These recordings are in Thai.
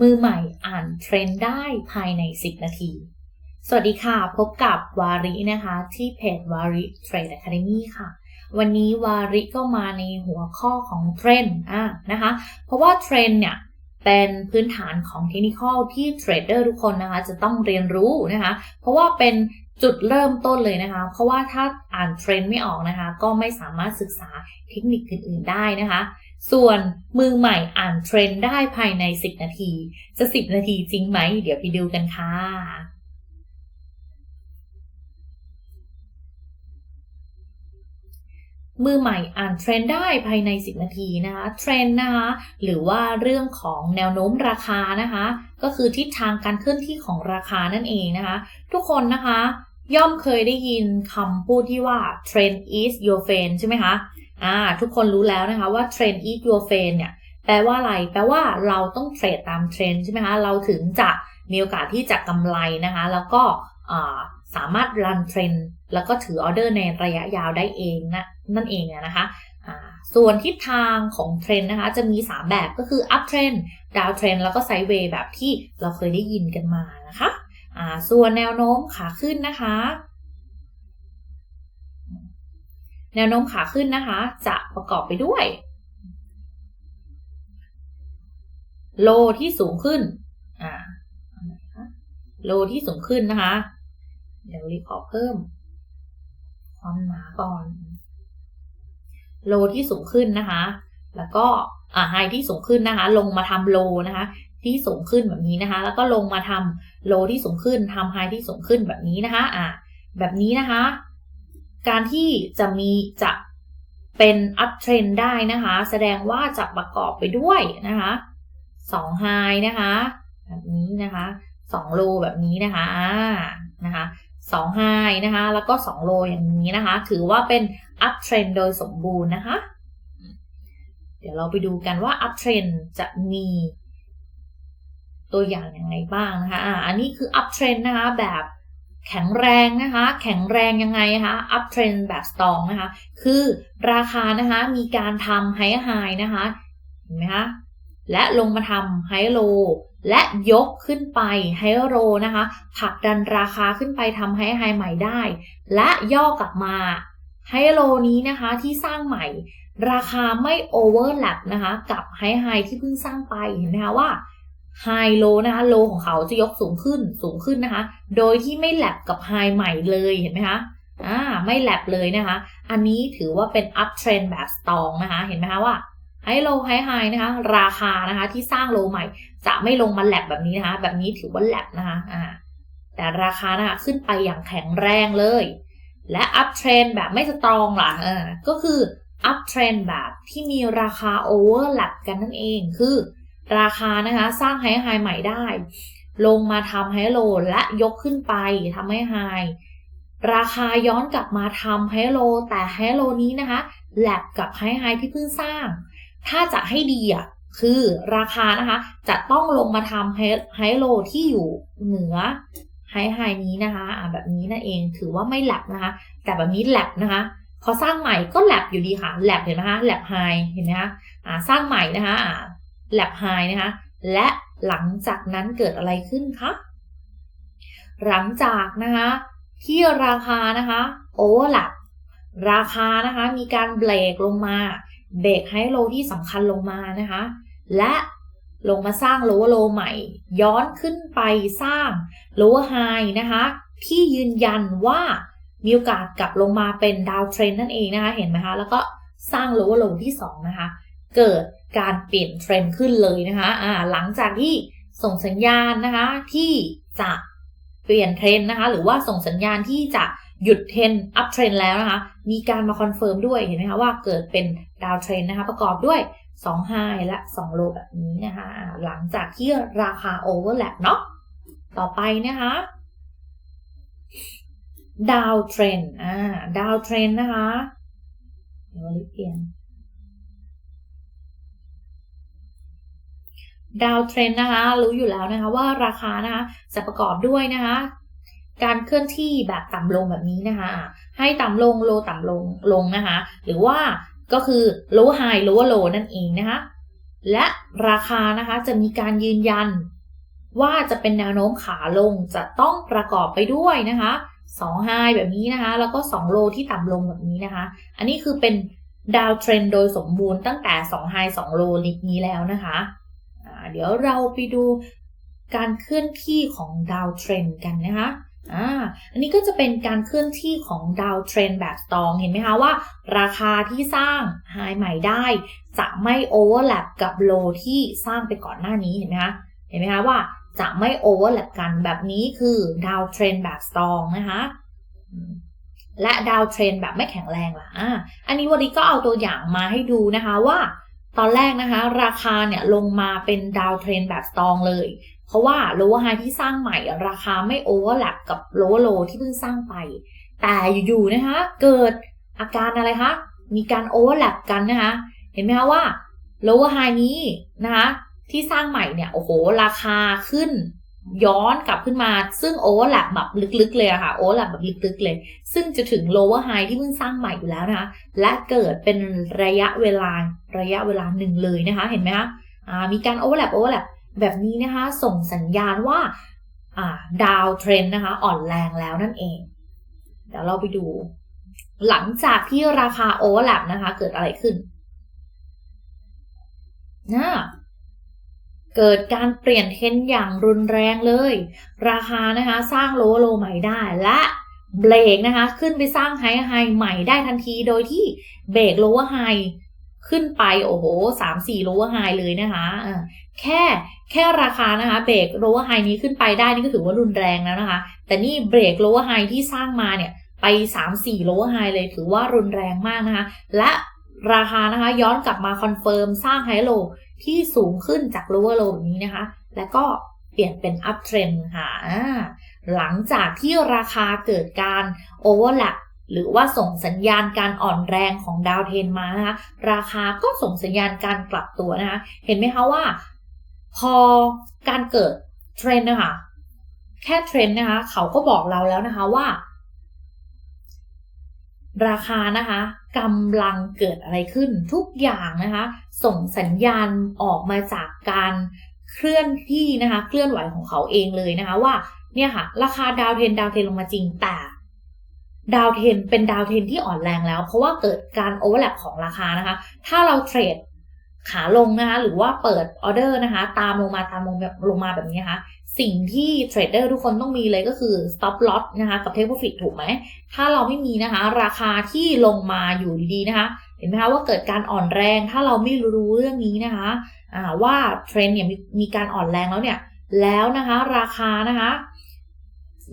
มือใหม่อ่านเทรนด์ได้ภายใน 10 นาที สวัสดีค่ะ พบกับวารินะคะ ที่เพจวาริเทรด a คาเดมี่ค่ะ วันนี้วาริก็มาในหัวข้อของเทรนด์อะนะคะ เพราะว่าเทรนด์เนี่ยเป็นพื้นฐานของเทคนิคที่เทรดเดอร์ทุกคนนะคะจะต้องเรียนรู้นะคะ เพราะว่าเป็น จุดเริ่มต้นเลยนะคะ เพราะว่าถ้าอ่านเทรนด์ไม่ออกนะคะ ก็ไม่สามารถศึกษาเทคนิคอื่นๆได้นะคะ ส่วนมือใหม่อ่านเทรนด์ได้ภายใน 10 นาที จะ 10 นาทีจริงไหม เดี๋ยวไปดูกันค่ะมือใหม่อ่านเทรนด์ได้ภายใน 10 นาทีนะคะเทรนด์นะคะหรือว่าเรื่องของแนวโน้มราคานะคะ ก็คือทิศทางการเคลื่อนที่ของราคานั่นเองนะคะ ทุกคนนะคะ ย่อมเคยได้ยินคำพูดที่ว่า trend is your friend ใช่ไหมคะอ่าทุกคนรู้แล้วนะคะว่าเทรนด์ eat your friend เนี่ยแปลว่าอะไร แปลว่าเราต้องเทรดตามเทรนด์ใช่ไหมคะ เราถึงจะมีโอกาสที่จะกำไรนะคะ แล้วก็สามารถรันเทรนด์แล้วก็ถือออเดอร์ในระยะยาวได้เองนะนั่นเองนะคะส่วนทิศทางของเทรนด์นะคะ จะมี 3 แบบก็คือ up trend down trend แล้วก็ sideways แบบที่เราเคยได้ยินกันมานะคะ ส่วนแนวโน้มขาขึ้นนะคะ แนวโน้มขาขึ้นนะคะ จะประกอบไปด้วย โลที่สูงขึ้นโลที่สูงขึ้นนะคะ เดี๋ยวรีขอเพิ่มความหนาก่อน โลที่สูงขึ้นนะคะ แล้วก็อ่าไฮที่สูงขึ้นนะคะ ลงมาทำโลนะคะ ที่สูงขึ้นแบบนี้นะคะ แล้วก็ลงมาทำโลที่สูงขึ้นทำไฮที่สูงขึ้นแบบนี้นะคะอ่าแบบนี้นะคะ การที่จะมีจะเป็นอัพเทรนได้นะคะ แสดงว่าจะประกอบไปด้วยนะคะสองไฮนะคะ แบบนี้นะคะสองโลแบบนี้นะคะอ่านะคะสองไฮนะคะ แล้วก็สองโลอย่างนี้นะคะ ถือว่าเป็นอัพเทรนโดยสมบูรณ์นะคะ เดี๋ยวเราไปดูกันว่าอัพเทรนจะมี ตัวอย่างอย่างไรบ้างนะคะอ่าอันนี้คืออัพเทรนนะคะแบบแข็งแรงนะคะ แข็งแรงยังไงคะอัพเทรนแบบสตองนะคะ คือราคานะคะมีการทำไฮไฮนะคะเห็นไหมคะและลงมาทำไฮโลและยกขึ้นไปไฮโลนะคะผลักดันราคาขึ้นไปทำไฮไฮใหม่ได้ และย่อกลับมาไฮโลนี้นะคะที่สร้างใหม่ ราคาไม่โอเวอร์แลปนะคะ กับไฮไฮที่เพิ่งสร้างไปเห็นไหมคะว่า ไฮโลนะคะโลของเขาจะยกสูงขึ้นสูงขึ้นนะคะ โดยที่ไม่แลบกับไฮใหม่เลยเห็นไหมคะอ่าไม่แลบเลยนะคะ อันนี้ถือว่าเป็นอัพเทรนแบบสตองนะคะ เห็นไหมคะว่าไฮโลไฮไฮนะคะ ราคานะคะที่สร้างโลใหม่ จะไม่ลงมาแลบแบบนี้นะคะ แบบนี้ถือว่าแลบนะคะอ่าแต่ราคานะคะขึ้นไปอย่างแข็งแรงเลย และอัพเทรนแบบไม่สตรองล่ะเออก็คืออัพเทรนแบบที่มีราคาโอเวอร์แลปกันนั่นเองคือ ราคานะคะสร้างไฮไฮใหม่ได้ ลงมาทำไฮโลและยกขึ้นไปทำให้ไฮราคาย้อนกลับมาทำไฮโลแต่ไฮโลนี้นะคะแลกกับไฮไฮที่เพิ่งสร้าง ถ้าจะให้ดีอะคือราคานะคะจะต้องลงมาทำไฮโลที่อยู่เหนือไฮไฮนี้นะคะแบบนี้นั่นเองถือว่าไม่แลบนะคะ แต่แบบนี้แลบนะคะพอสร้างใหม่ก็แลบอยู่ดีค่ะแลบเห็นไหมคะแลบไฮเห็นไหมคะสร้างใหม่นะคะ แลบไฮนะคะ และหลังจากนั้นเกิดอะไรขึ้นคะ หลังจากนะคะที่ราคานะคะโอเวอร์ลับราคานะคะมีการเบรกลงมา เบรกให้โลที่สำคัญลงมานะคะ และลงมาสร้างโลว์โลใหม่ ย้อนขึ้นไปสร้างโลว์ไฮนะคะที่ยืนยันว่ามีโอกาสกลับลงมาเป็นดาวเทรนนั่นเองนะคะ เห็นไหมคะ แล้วก็สร้างโลว์โลที่ 2 นะคะ เกิดการเปลี่ยนเทรนด์ขึ้นเลยนะคะอ่าหลังจากที่ส่งสัญญาณนะคะที่จะเปลี่ยนเทรนด์นะคะหรือว่าส่งสัญญาณที่จะหยุดเทรนด์อัพเทรนด์แล้วนะคะมีการมาคอนเฟิร์มด้วยเห็นไหมคะว่าเกิดเป็นดาวเทรนด์นะคะประกอบด้วย2ไฮและ2โลแบบนี้นะคะหลังจากที่ราคาโอเวอร์แลปเนาะต่อไปนะคะดาวเทรนอ่าดาวเทรนด์นะคะเดี๋ยวเปลี่ยน ดาวเทรนนะคะรู้อยู่แล้วนะคะว่าราคานะคะจะประกอบด้วยนะคะการเคลื่อนที่แบบต่ำลงแบบนี้นะคะ ให้ต่ำลงโลต่ำลงลงนะคะ หรือว่าก็คือโลไฮโลโลนั่นเองนะคะ และราคานะคะจะมีการยืนยัน ว่าจะเป็นแนวโน้มขาลงจะต้องประกอบไปด้วยนะคะ2ไฮแบบนี้นะคะ แล้วก็2โลที่ต่ำลงแบบนี้นะคะ อันนี้คือเป็นดาวเทรนโดยสมบูรณ์ตั้งแต่2ไฮ2โลลิกนี้แล้วนะคะ เดี๋ยวเราไปดูการเคลื่อนที่ของดาวเทรนกันนะคะอ่าอันนี้ก็จะเป็นการเคลื่อนที่ของดาวเทรนแบบตองเห็นไหมคะว่า ราคาที่สร้างไฮใหม่ได้ จะไม่โอเวอร์แลปกับโลที่สร้างไปก่อนหน้านี้เห็นไหมคะเห็นไหมคะว่าจะไม่โอเวอร์แลปกันแบบนี้คือดาวเทรนแบบตองนะคะและดาวเทรนแบบไม่แข็งแรงล่ะอ่าอันนี้วันนี้ก็เอาตัวอย่างมาให้ดูนะคะว่า ตอนแรกนะคะ ราคาเนี่ยลงมาเป็นดาวเทรนแบบสตองเลย เพราะว่าโลว์ไฮที่สร้างใหม่ราคาไม่โอเวอร์แลปกับโลว์โลที่เพิ่งสร้างไป แต่อยู่ๆนะคะ เกิดอาการอะไรคะ มีการโอเวอร์แลปกันนะคะ เห็นไหมคะว่าโลว์ไฮนี้นะคะที่สร้างใหม่เนี่ยโอ้โหราคาขึ้น ย้อนกลับขึ้นมา ซึ่งโอเวอร์แลปแบบลึกๆเลยอะค่ะโอเวอร์แลปแบบลึกๆเลย ซึ่งจะถึงโลว์ไฮที่เพิ่งสร้างใหม่อยู่แล้วนะคะและเกิดเป็นระยะเวลาระยะเวลาหนึ่งเลยนะคะ เห็นไหมคะมีการโอเวอร์แลปโอเวอร์แลปแบบนี้นะคะ ส่งสัญญาณว่าดาวเทรนนะคะ อ่อนแรงแล้วนั่นเอง เดี๋ยวเราไปดู หลังจากที่ราคาโอเวอร์แลปนะคะ เกิดอะไรขึ้นนะ เกิดการเปลี่ยนเทรนอย่างรุนแรงเลย ราคานะคะสร้างโลโลใหม่ได้และเบรกนะคะ ขึ้นไปสร้างไฮไฮใหม่ได้ทันทีโดยที่เบรกโลว์ไฮขึ้นไปโอ้โหสามสี่โลว์ไฮเลยนะคะแค่แค่ราคานะคะเบรกโลว์ไฮนี้ขึ้นไปได้นี่ก็ถือว่ารุนแรงแล้วนะคะ แต่นี่เบรกโลว์ไฮที่สร้างมาเนี่ยไป3 4โลว์ไฮเลยถือว่ารุนแรงมากนะคะ และราคานะคะย้อนกลับมาคอนเฟิร์มสร้างไฮโล ที่สูงขึ้นจากโลเวอร์โลนี้นะคะ แล้วก็เปลี่ยนเป็นอัพเทรนค่ะ หลังจากที่ราคาเกิดการโอเวอร์แลปหรือว่าส่งสัญญาณการอ่อนแรงของดาวเทนมานะคะ ราคาก็ส่งสัญญาณการกลับตัวนะคะ เห็นไหมคะว่า พอการเกิดเทรนนะคะ แค่เทรนนะคะ เขาก็บอกเราแล้วนะคะว่า ราคานะคะกำลังเกิดอะไรขึ้นทุกอย่างนะคะ ส่งสัญญาณออกมาจากการเคลื่อนที่นะคะ เคลื่อนไหวของเขาเองเลยนะคะว่าเนี่ยค่ะ ราคาดาวเทนดาวเทนลงมาจริงแต่ดาวเทนเป็นดาวเทนที่อ่อนแรงแล้ว เพราะว่าเกิดการโอเวอร์แลปของราคานะคะ ถ้าเราเทรดขาลงนะคะ หรือว่าเปิดออเดอร์นะคะ ตามลงมาตามลงลงมาแบบนี้นะคะ สิ่งที่เทรดเดอร์ทุกคนต้องมีเลยก็คือ stop loss นะคะกับ take profit ถูกไหม ถ้าเราไม่มีนะคะ ราคาที่ลงมาอยู่ดีๆนะคะ เห็นไหมคะว่าเกิดการอ่อนแรง ถ้าเราไม่รู้เรื่องนี้นะคะว่าเทรนเนี่ยมีมีการอ่อนแรงแล้วเนี่ย แล้วนะคะราคานะคะ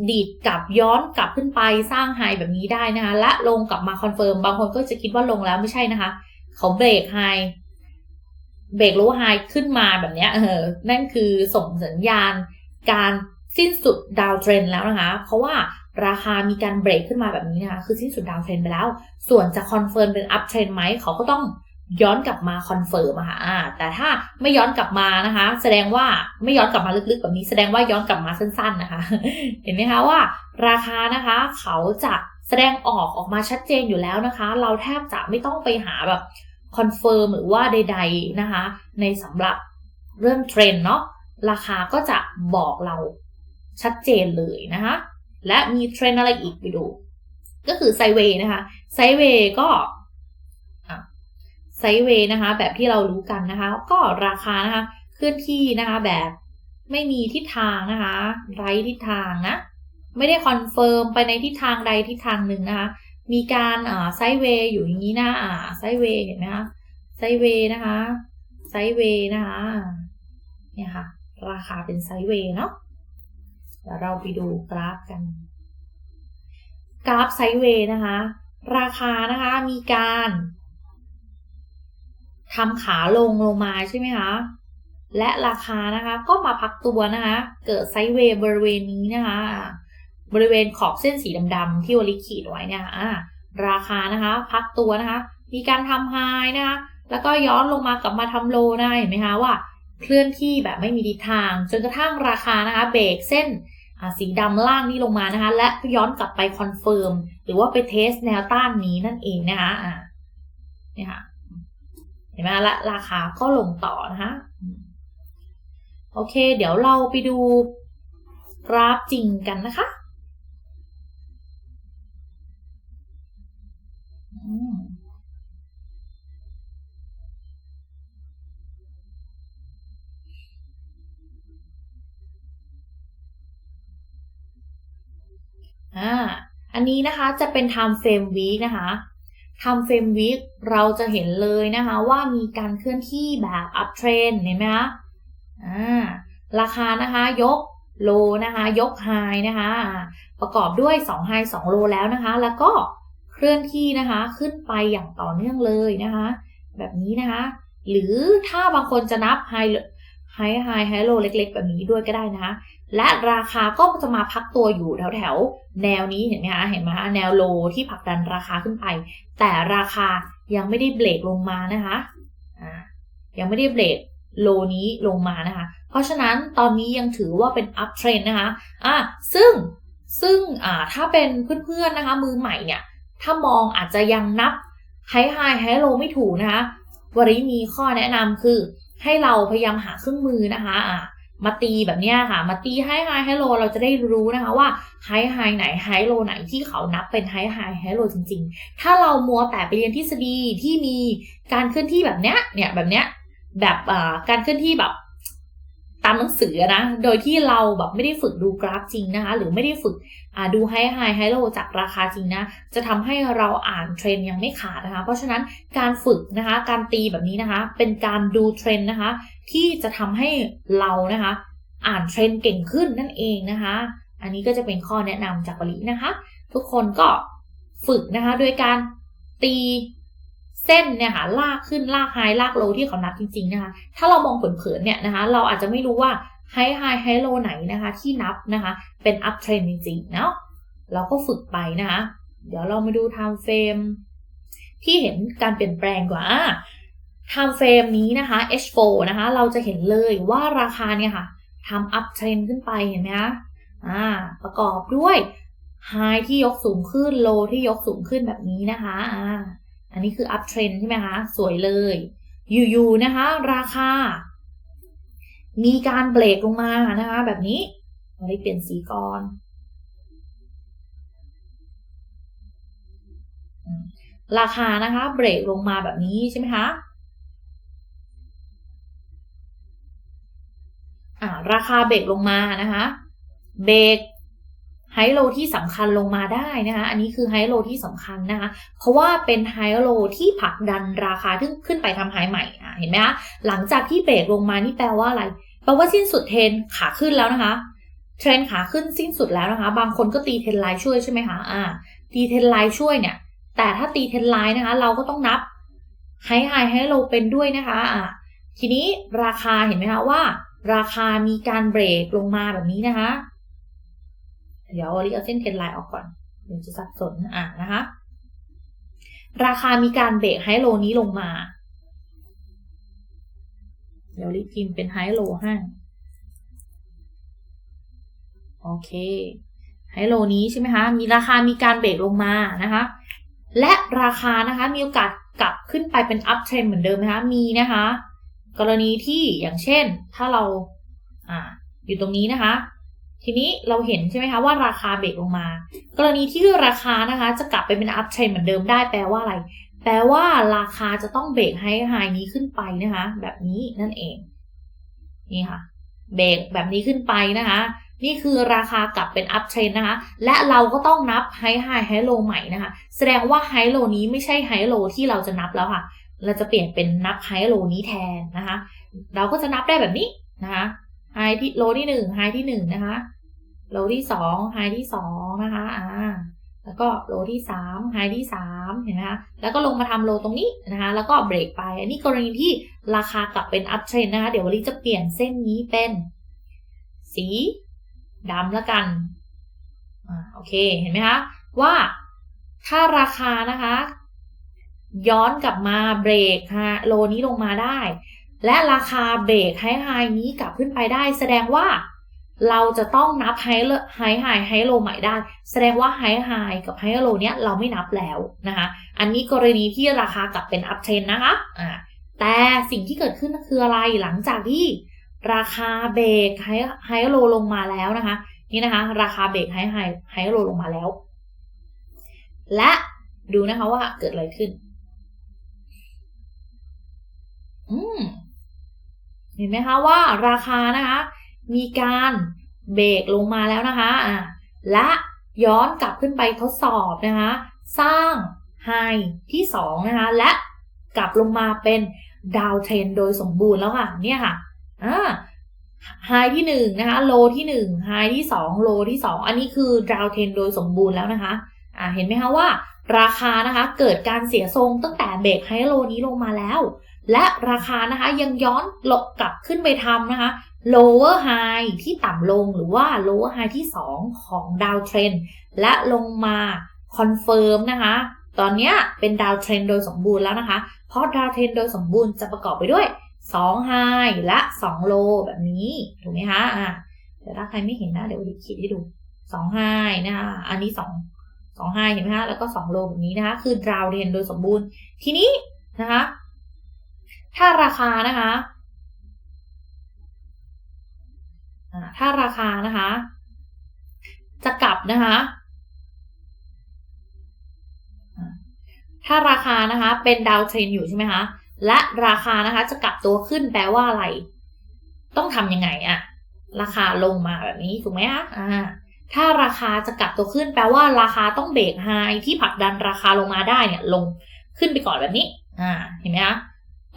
ดีดกลับย้อนกลับขึ้นไปสร้างไฮแบบนี้ได้นะคะ และลงกลับมาคอนเฟิร์มบางคนก็จะคิดว่าลงแล้วไม่ใช่นะคะ เขาเบรกไฮเบรกโลไฮขึ้นมาแบบนี้เออนั่นคือส่งสัญญาณ การสิ้นสุดดาวเทรนแล้วนะคะ เพราะว่าราคามีการเบรกขึ้นมาแบบนี้นะคะ คือสิ้นสุดดาวเทรนไปแล้ว ส่วนจะคอนเฟิร์มเป็นอัพเทรนไหมเขาก็ต้องย้อนกลับมาคอนเฟิร์มอะค่ะแต่ถ้าไม่ย้อนกลับมานะคะ แสดงว่าไม่ย้อนกลับมาลึกๆแบบนี้ แสดงว่าย้อนกลับมาสั้น ๆนะคะ เห็นไหมคะว่า ราคานะคะ เขาจะแสดงออกออกมาชัดเจนอยู่แล้วนะคะ เราแทบจะไม่ต้องไปหาแบบคอนเฟิร์มหรือว่าใด ๆนะคะ ในสำหรับเรื่องเทรนเนาะ ราคาก็จะบอกเราชัดเจนเลยนะคะ และมีเทรนอะไรอีกไปดู ก็คือไซเวย์นะคะไซเวย์ก็ไซเวย์นะคะ แบบที่เรารู้กันนะคะ ก็ราคานะคะเคลื่อนที่นะคะแบบไม่มีทิศทางนะคะ ไร้ทิศทางนะไม่ได้คอนเฟิร์มไปในทิศทางใดทิศทางหนึ่งนะคะ มีการอ่าไซเวย์อยู่อย่างนี้นะอ่าไซเวย์เห็นไหมคะไซเวย์นะคะไซเวย์นะคะเนี่ยค่ะ ราคาเป็นไซด์เวย์เนาะเดี๋ยวเราไปดูกราฟกัน กราฟไซด์เวย์นะคะ ราคานะคะมีการทำขาลงลงมาใช่ไหมคะและราคานะคะก็มาพักตัวนะคะ เกิดไซด์เวย์บริเวณนี้นะคะ บริเวณขอบเส้นสีดำๆที่วอลิขีดไว้เนี่ยราคานะคะ พักตัวนะคะ มีการทำไฮนะคะ แล้วก็ย้อนลงมากลับมาทำโลได้เห็นไหมคะว่า เคลื่อนที่แบบไม่มีทิศทาง จนกระทั่งราคานะคะเบรกเส้นสีดำล่างนี้ลงมานะคะ และย้อนกลับไปคอนเฟิร์มหรือว่าไปเทสแนวต้านนี้นั่นเองนะคะอ่าเนี่ยค่ะเห็นไหมละราคาก็ลงต่อนะคะโอเค เดี๋ยวเราไปดูกราฟจริงกันนะคะอ่าอันนี้นะคะจะเป็น time frame week นะคะ time frame week เราจะเห็นเลยนะคะว่ามีการเคลื่อนที่แบบ up trend เห็นไหมคะอ่าราคานะคะยกโลนะคะยกไฮนะคะประกอบด้วย2ไฮ2โลแล้วนะคะ แล้วก็เคลื่อนที่นะคะขึ้นไปอย่างต่อเนื่องเลยนะคะ แบบนี้นะคะ หรือถ้าบางคนจะนับไฮไฮไฮไฮโลเล็ก ๆ แบบนี้ด้วยก็ได้นะคะ และราคาก็จะมาพักตัวอยู่แถวแถวแนวนี้เห็นไหมคะเห็นไหมคะแนวโลที่ผลักดันราคาขึ้นไป แต่ราคายังไม่ได้เบรกลงมานะคะยังไม่ได้เบรกโลนี้ลงมานะคะ เพราะฉะนั้นตอนนี้ยังถือว่าเป็น up trend นะคะอ่าซึ่งซึ่งอ่าถ้าเป็นเพื่อนๆนะคะ มือใหม่เนี่ย ถ้ามองอาจจะยังนับไฮไฮไฮโลไม่ถูกนะคะวริมีข้อแนะนำคือให้เราพยายามหาเครื่องมือนะคะอ่า มาตีแบบนี้ค่ะ มาตีไฮไฮไฮโลเราจะได้รู้นะคะว่าไฮไฮไหนไฮโลไหนที่เขานับเป็นไฮไฮไฮโลจริง ๆ ถ้าเรามัวแต่ไปเรียนทฤษฎีที่มีการเคลื่อนที่แบบเนี้ยเนี่ยแบบเนี้ยแบบการเคลื่อนที่แบบ ตามหนังสือนะ โดยที่เราแบบไม่ได้ฝึกดูกราฟจริงนะคะ หรือไม่ได้ฝึกดูไฮไฮไฮโลจากราคาจริงนะ จะทำให้เราอ่านเทรนยังไม่ขาดนะคะ เพราะฉะนั้นการฝึกนะคะ การตีแบบนี้นะคะ เป็นการดูเทรนนะคะ ที่จะทำให้เรานะคะ อ่านเทรนเก่งขึ้นนั่นเองนะคะ อันนี้ก็จะเป็นข้อแนะนำจากบรินะคะ ทุกคนก็ฝึกนะคะโดยการตี เส้นเนี่ยค่ะลากขึ้นลากไฮลากโลที่เขานับจริงๆนะคะถ้าเรามองเผินๆเนี่ยนะคะเราอาจจะไม่รู้ว่าไฮไฮไฮโลไหนนะคะที่นับนะคะเป็นอัพเทรนจริงๆเนาะเราก็ฝึกไปนะคะเดี๋ยวเรามาดูไทม์เฟรมที่เห็นการเปลี่ยนแปลงกว่าไทม์เฟรมนี้นะคะ H4 นะคะเราจะเห็นเลยว่าราคาเนี่ยค่ะทำอัพเทรนขึ้นไปเห็นไหมคะอ่าประกอบด้วยไฮที่ยกสูงขึ้นโลที่ยกสูงขึ้นแบบนี้นะคะอ่า อันนี้คืออัพเทรนใช่ไหมคะ สวยเลย อยู่ๆนะคะ ราคา มีการเบรกลงมานะคะ แบบนี้เราได้เปลี่ยนสีก่อนราคานะคะเบรกลงมาแบบนี้ใช่ไหมคะอ่าราคาเบรกลงมานะคะ เบรก ไฮโลที่สำคัญลงมาได้นะคะ อันนี้คือไฮโลที่สำคัญนะคะ เพราะว่าเป็นไฮโลที่ผลักดันราคาขึ้นขึ้นไปทำไฮใหม่อะเห็นไหมคะ หลังจากที่เบรกลงมานี่แปลว่าอะไร แปลว่าสิ้นสุดเทรนขาขึ้นแล้วนะคะ เทรนขาขึ้นสิ้นสุดแล้วนะคะ บางคนก็ตีเทรนไลน์ช่วยใช่ไหมคะ อ่า ตีเทรนไลน์ช่วยเนี่ย แต่ถ้าตีเทรนไลน์นะคะ เราก็ต้องนับไฮไฮไฮโลเป็นด้วยนะคะ อ่า ทีนี้ราคาเห็นไหมคะว่า ราคามีการเบรกลงมาแบบนี้นะคะ เดี๋ยวลิเอาเส้นเทนไลน์ออกก่อนเดี๋ยวจะสับสนอะนะคะ ราคามีการเบรกไฮโลนี้ลงมา เดี๋ยวลิพิมพ์เป็นไฮโลให้โอเคไฮโลนี้ใช่ไหมคะ มีราคามีการเบรกลงมานะคะ และราคานะคะมีโอกาสกลับขึ้นไปเป็นอัพเทรนเหมือนเดิมไหมคะ มีนะคะ กรณีที่อย่างเช่นถ้าเราอ่าอยู่ตรงนี้นะคะ ทีนี้เราเห็นใช่ไหมคะว่าราคาเบรกลงมา กรณีที่ราคานะคะ จะกลับไปเป็นอัพเทรนเหมือนเดิมได้แปลว่าอะไร แปลว่าราคาจะต้องเบรกไฮไฮนี้ขึ้นไปนะคะ แบบนี้นั่นเอง นี่ค่ะ เบรกแบบนี้ขึ้นไปนะคะ นี่คือราคากลับเป็นอัพเทรนนะคะ และเราก็ต้องนับไฮไฮไฮโลใหม่นะคะ แสดงว่าไฮโลนี้ไม่ใช่ไฮโลที่เราจะนับแล้วค่ะ เราจะเปลี่ยนเป็นนับไฮโลนี้แทนนะคะ เราก็จะนับได้แบบนี้นะคะ ไฮที่โลที่หนึ่งไฮที่หนึ่งนะคะโลที่สองไฮที่สองนะคะอ่าแล้วก็โลที่สามไฮที่สามเห็นไหมคะแล้วก็ลงมาทำโลตรงนี้นะคะ แล้วก็เบรกไป อันนี้กรณีที่ราคากลับเป็นอัพเทรนนะคะ เดี๋ยววันนี้จะเปลี่ยนเส้นนี้เป็น สีดำแล้วกันอ่าโอเคเห็นไหมคะว่าถ้าราคานะคะ ย้อนกลับมาเบรกฮะโลนี้ลงมาได้ และราคาเบรกไฮไฮนี้กลับขึ้นไปได้ แสดงว่าเราจะต้องนับไฮไฮไฮไฮโลใหม่ได้ แสดงว่าไฮไฮกับไฮโลเนี้ยเราไม่นับแล้วนะคะ อันนี้กรณีที่ราคากลับเป็นอัพเทรนนะคะอ่าแต่สิ่งที่เกิดขึ้นคืออะไรหลังจากที่ราคาเบรกไฮไฮโลลงมาแล้วนะคะ นี่นะคะ ราคาเบรกไฮไฮไฮโลลงมาแล้ว และดูนะคะว่าเกิดอะไรขึ้น อืม ห็นไหมคะว่าราคานะคะมีการเบรกลงมาแล้วนะคะอ่าและย้อนกลับขึ้นไปทดสอบนะคะ สร้างไฮที่2นะคะ และกลับลงมาเป็นดาวเทรนโดยสมบูรณ์แล้วค่ะ เนี่ยค่ะอ่าไฮที่หนึ่งนะคะ โลที่หนึ่งไฮที่สองโลที่สองอันนี้คือดาวเทรนโดยสมบูรณ์แล้วนะคะอ่าเห็นไหมคะว่า ราคานะคะเกิดการเสียทรงตั้งแต่เบรกไฮโลนี้ลงมาแล้ว และราคานะคะยังย้อนลบกลับขึ้นไปทำนะคะ lower high ที่ต่ำลงหรือว่า lower high ที่ 2 ของดาวเทรนและลงมา confirm นะคะ ตอนนี้เป็นดาวเทรนโดยสมบูรณ์แล้วนะคะ เพราะดาวเทรนโดยสมบูรณ์จะประกอบไปด้วย2 high และ 2 low แบบนี้ ถูกไหมคะอ่าเดี๋ยวถ้าใครไม่เห็นนะ เดี๋ยวดิขีดให้ดู2 high นะคะอันนี้ 2 2 high เห็นไหมคะแล้วก็ 2 low แบบนี้นะคะ คือดาวเทรนโดยสมบูรณ์ ทีนี้นะคะ ถ้าราคานะคะถ้าราคานะคะ จะกลับนะคะถ้าราคานะคะเป็นดาวเทรนอยู่ใช่ไหมคะและราคานะคะจะกลับตัวขึ้นแปลว่าอะไร ต้องทำยังไงอะราคาลงมาแบบนี้ถูกไหมคะอ่าถ้าราคาจะกลับตัวขึ้น แปลว่าราคาต้องเบรกไฮที่ผลักดันราคาลงมาได้เนี่ย ลงขึ้นไปก่อนแบบนี้ อ่า เห็นไหมคะ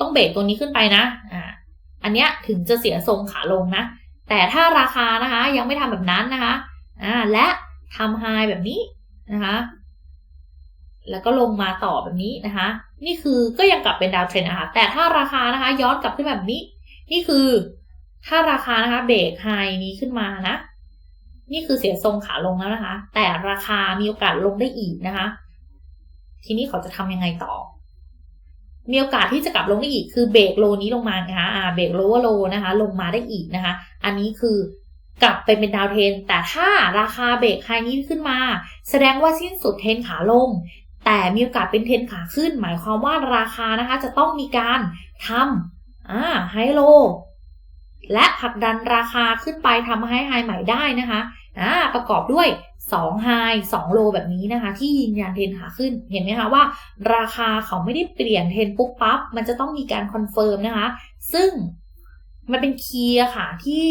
ต้องเบรกตัวนี้ขึ้นไปนะอ่าอันเนี้ยถึงจะเสียทรงขาลงนะ แต่ถ้าราคานะคะยังไม่ทำแบบนั้นนะคะอ่าและทำไฮแบบนี้นะคะแล้วก็ลงมาต่อแบบนี้นะคะ นี่คือก็ยังกลับเป็นดาวเทรนนะคะแต่ถ้าราคานะคะ ย้อนกลับขึ้นแบบนี้ นี่คือถ้าราคานะคะเบรกไฮนี้ขึ้นมานะ นี่คือเสียทรงขาลงแล้วนะคะ แต่ราคามีโอกาสลงได้อีกนะคะ ทีนี้เขาจะทำยังไงต่อ มีโอกาสที่จะกลับลงได้อีกคือเบรกโลนี้ลงมานะคะอ่าเบรกโลว่าโลนะคะ ลงมาได้อีกนะคะ อันนี้คือกลับไปเป็นดาวเทน แต่ถ้าราคาเบรกไฮนี้ขึ้นมา แสดงว่าสิ้นสุดเทนขาลง แต่มีโอกาสเป็นเทนขาขึ้น หมายความว่าราคานะคะจะต้องมีการทำอ่าไฮโลและผลักดันราคาขึ้นไปทำให้ไฮใหม่ได้นะคะอ่าประกอบด้วย 2ไฮ2โลแบบนี้นะคะ ที่ยืนยันเทรนขาขึ้น เห็นไหมคะว่า ราคาเขาไม่ได้เปลี่ยนเทรนปุ๊บปั๊บ มันจะต้องมีการคอนเฟิร์มนะคะ ซึ่งมันเป็นคีย์ค่ะที่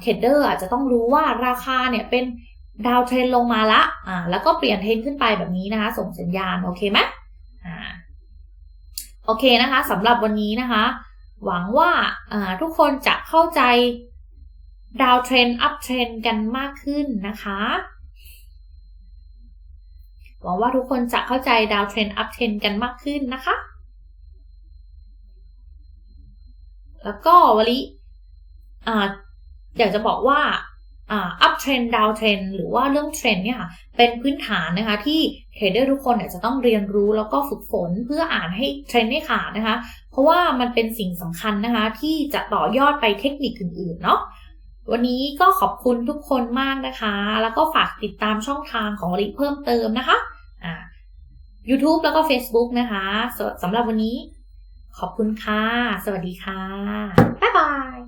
เทรดเดอร์อาจจะต้องรู้ว่าราคาเนี่ยเป็นดาวเทรนลงมาละอ่าแล้วก็เปลี่ยนเทรนขึ้นไปแบบนี้นะคะ ส่งสัญญาณ โอเคไหมอ่าโอเคนะคะสำหรับวันนี้นะคะ หวังว่าทุกคนจะเข้าใจดาวเทรนอัพเทรนกันมากขึ้นนะคะ หวังว่าทุกคนจะเข้าใจดาวเทรนด์อัพเทรนกันมากขึ้นนะคะ แล้วก็วันนี้อยากจะบอกว่าอัพเทรนดาวเทรนหรือว่าเรื่องเทรนเนี่ยค่ะเป็นพื้นฐานนะคะที่เทรดเดอร์ทุกคนเนี่ยจะต้องเรียนรู้แล้วก็ฝึกฝนเพื่ออ่านให้เทรนให้ขาดนะคะ เพราะว่ามันเป็นสิ่งสำคัญนะคะที่จะต่อยอดไปเทคนิคอื่นๆเนาะวันนี้ก็ขอบคุณทุกคนมากนะคะ แล้วก็ฝากติดตามช่องทางของริเพิ่มเติมนะคะ อ่า YouTube แล้วก็ Facebook นะคะสำหรับวันนี้ขอบคุณค่ะ สวัสดีค่ะ บ๊ายบาย